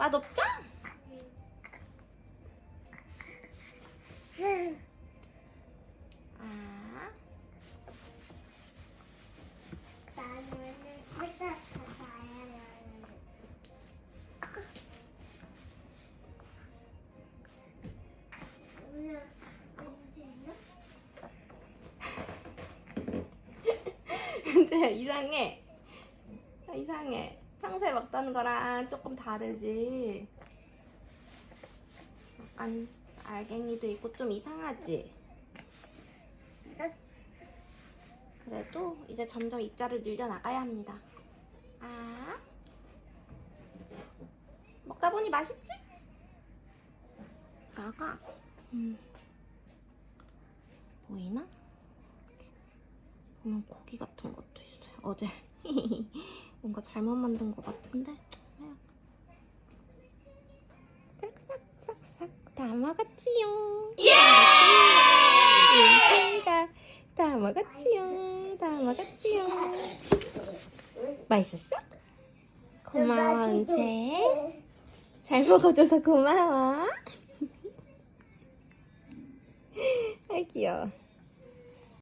맛없죠? 아. 이상해. 이상해. 평소에 먹던 거랑 조금 다르지. 약간 알갱이도 있고 좀 이상하지. 그래도 이제 점점 입자를 늘려 나가야 합니다. 아. 먹다 보니 맛있지? 나가. 음. 보이나? 보면 고기 같은 것도 있어요. 어제 뭔가 잘못 만든 것 같은데. 싹싹싹싹 다 먹었지요. 예! 다 먹었지요. 다 먹었지요. 맛있었어? 고마워 은채. 잘 먹어줘서 고마워. 아 귀여워.